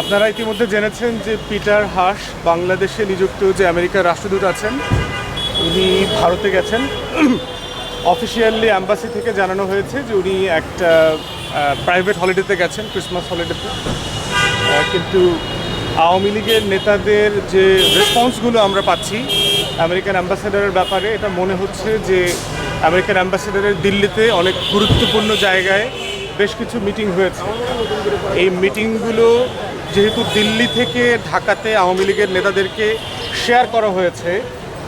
আপনারা ইতিমধ্যে জেনেছেন যে পিটার হাস বাংলাদেশে নিযুক্ত যে আমেরিকার রাষ্ট্রদূত আছেন, উনি ভারতে গেছেন। অফিসিয়ালি অ্যাম্বাসি থেকে জানানো হয়েছে যে উনি একটা প্রাইভেট হলিডেতে গেছেন ক্রিসমাস হলিডেতে কিন্তু আওয়ামী লীগের নেতাদের যে রেসপন্সগুলো আমরা পাচ্ছি আমেরিকান অ্যাম্বাসেডারের ব্যাপারে, এটা মনে হচ্ছে যে আমেরিকান অ্যাম্বাসেডারের দিল্লিতে অনেক গুরুত্বপূর্ণ জায়গায় বেশ কিছু মিটিং হয়েছে। এই মিটিংগুলো যেহেতু দিল্লি থেকে ঢাকাতে আওয়ামী লীগের নেতাদেরকে শেয়ার করা হয়েছে,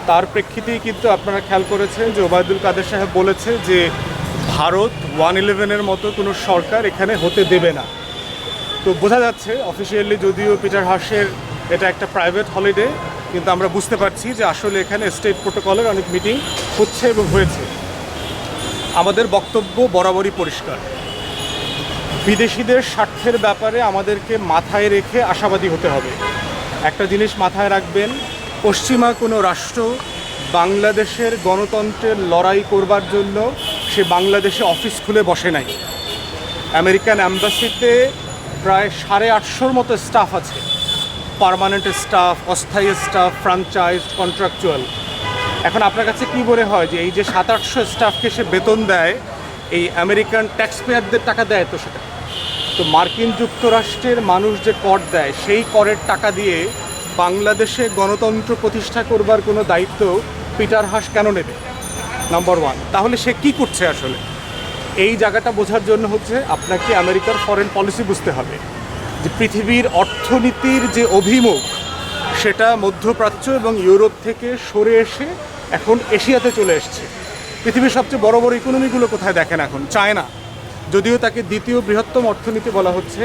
তার প্রেক্ষিতেই কিন্তু আপনারা খেয়াল করেছেন যে ওবায়দুল কাদের সাহেব বলেছে যে ভারত ওয়ান ইলেভেনের মতো কোনো সরকার এখানে হতে দেবে না। তো বোঝা যাচ্ছে অফিসিয়ালি যদিও পিটার হাসের এটা একটা প্রাইভেট হলিডে কিন্তু আমরা বুঝতে পারছি যে আসলে এখানে স্টেট প্রোটোকলের অনেক মিটিং হচ্ছে এবং হয়েছে। আমাদের বক্তব্য বরাবরই পরিষ্কার। বিদেশিদের স্বার্থের ব্যাপারে আমাদেরকে মাথায় রেখে আশাবাদী হতে হবে। একটা জিনিস মাথায় রাখবেন, পশ্চিমা কোনো রাষ্ট্র বাংলাদেশের গণতন্ত্রের লড়াই করবার জন্য সে বাংলাদেশে অফিস খুলে বসে নাই। আমেরিকান অ্যাম্বাসিতে প্রায় সাড়ে আটশোর মতো স্টাফ আছে। পার্মানেন্ট স্টাফ, অস্থায়ী স্টাফ ফ্রাঞ্চাইজ কন্ট্রাকচুয়াল। এখন আপনার কাছে কি মনে হয় যে এই যে সাত আটশো স্টাফকে সে বেতন দেয়, এই আমেরিকান ট্যাক্স পেয়ারদের টাকা দেয় তো সেটা? তো মার্কিন যুক্তরাষ্ট্রের মানুষ যে কর দেয়, সেই করের টাকা দিয়ে বাংলাদেশে গণতন্ত্র প্রতিষ্ঠা করবার কোনো দায়িত্ব পিটার হাস কেন নেবে? নাম্বার ওয়ান তাহলে সে কি করছে আসলে? এই জায়গাটা বোঝার জন্য হচ্ছে আপনাকে আমেরিকার ফরেন পলিসি বুঝতে হবে। যে পৃথিবীর অর্থনীতির যে অভিমুখ, সেটা মধ্যপ্রাচ্য এবং ইউরোপ থেকে সরে এসে এখন এশিয়াতে চলে এসছে। পৃথিবীর সবচেয়ে বড় বড় ইকোনমিগুলো কোথায় দেখেন এখন? চায়না যদিও তাকে দ্বিতীয় বৃহত্তম অর্থনীতি বলা হচ্ছে,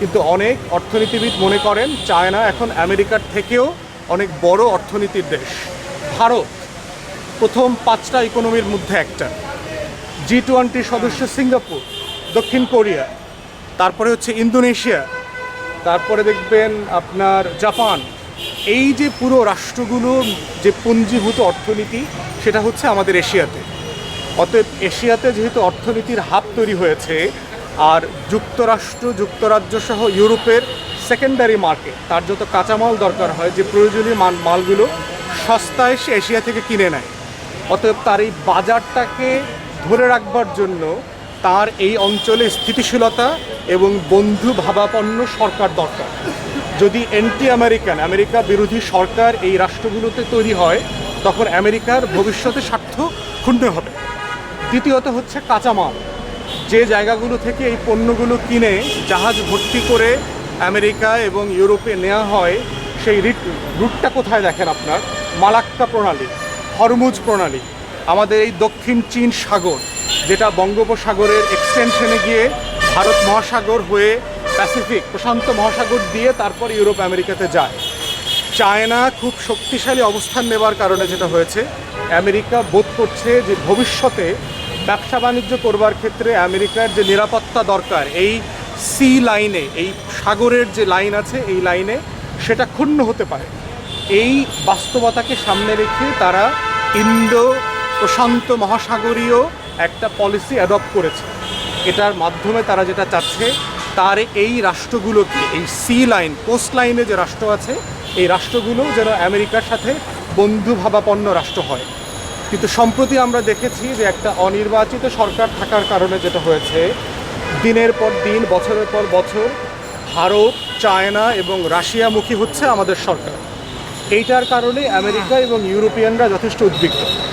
কিন্তু অনেক অর্থনীতিবিদ মনে করেন চায়না এখন আমেরিকার থেকেও অনেক বড় অর্থনীতির দেশ। ভারত প্রথম পাঁচটা ইকোনমির মধ্যে একটা। জি টোয়েন্টি সদস্য সিঙ্গাপুর, দক্ষিণ কোরিয়া, তারপরে হচ্ছে ইন্দোনেশিয়া, তারপরে দেখবেন আপনার জাপান। এই যে পুরো রাষ্ট্রগুলোর যে পুঞ্জীভূত অর্থনীতি, সেটা হচ্ছে আমাদের এশিয়াতে। অতএব এশিয়াতে যেহেতু অর্থনীতির হাব তৈরি হয়েছে, আর যুক্তরাষ্ট্র যুক্তরাজ্য সহ ইউরোপের সেকেন্ডারি মার্কেট তার যত কাঁচামাল দরকার হয়, যে প্রয়োজনীয় মান, মালগুলো সস্তায় সে এশিয়া থেকে কিনে নেয়। অতএব তার এই বাজারটাকে ধরে রাখবার জন্য তার এই অঞ্চলে স্থিতিশীলতা এবং বন্ধু ভাবাপন্ন সরকার দরকার। যদি এন্টি আমেরিকান আমেরিকা বিরোধী সরকার এই রাষ্ট্রগুলোতে তৈরি হয়, তখন আমেরিকার ভবিষ্যতে স্বার্থ ক্ষুণ্ণ হবে। দ্বিতীয়ত হচ্ছে কাঁচামাল। যে জায়গাগুলো থেকে এই পণ্যগুলো কিনে জাহাজ ভর্তি করে আমেরিকা এবং ইউরোপে নেওয়া হয়, সেই রিট, রুটটা কোথায় দেখেন আপনার? মালাক্কা প্রণালী, হরমুজ প্রণালী। আমাদের এই দক্ষিণ চীন সাগর, যেটা বঙ্গোপসাগরের এক্সটেনশনে গিয়ে ভারত মহাসাগর হয়ে প্যাসিফিক প্রশান্ত মহাসাগর দিয়ে তারপর ইউরোপ, আমেরিকাতে যায়। চায়না খুব শক্তিশালী অবস্থান নেবার কারণে যেটা হয়েছে আমেরিকা বোধ করছে যে ভবিষ্যতে ব্যবসা বাণিজ্য করবার ক্ষেত্রে আমেরিকার যে নিরাপত্তা দরকার, এই সি লাইনে, এই সাগরের যে লাইন আছে, এই লাইনে সেটা ক্ষুণ্ণ হতে পারে। এই বাস্তবতাকে সামনে রেখে তারা ইন্দো প্রশান্ত মহাসাগরীয় একটা পলিসি অ্যাডপ্ট করেছে। এটার মাধ্যমে তারা যেটা চাচ্ছে, তার এই রাষ্ট্রগুলোকে, এই সি লাইন কোস্ট লাইনে যে রাষ্ট্র আছে, এই রাষ্ট্রগুলো যেন আমেরিকার সাথে বন্ধুভাবাপন্ন রাষ্ট্র হয়। কিন্তু সম্প্রতি আমরা দেখেছি যে একটা অনির্বাচিত সরকার থাকার কারণে যেটা হয়েছে, দিনের পর দিন, বছরের পর বছর ভারত, চায়না এবং রাশিয়ামুখী হচ্ছে আমাদের সরকার। এইটার কারণে আমেরিকা এবং ইউরোপিয়ানরা যথেষ্ট উদ্বিগ্ন।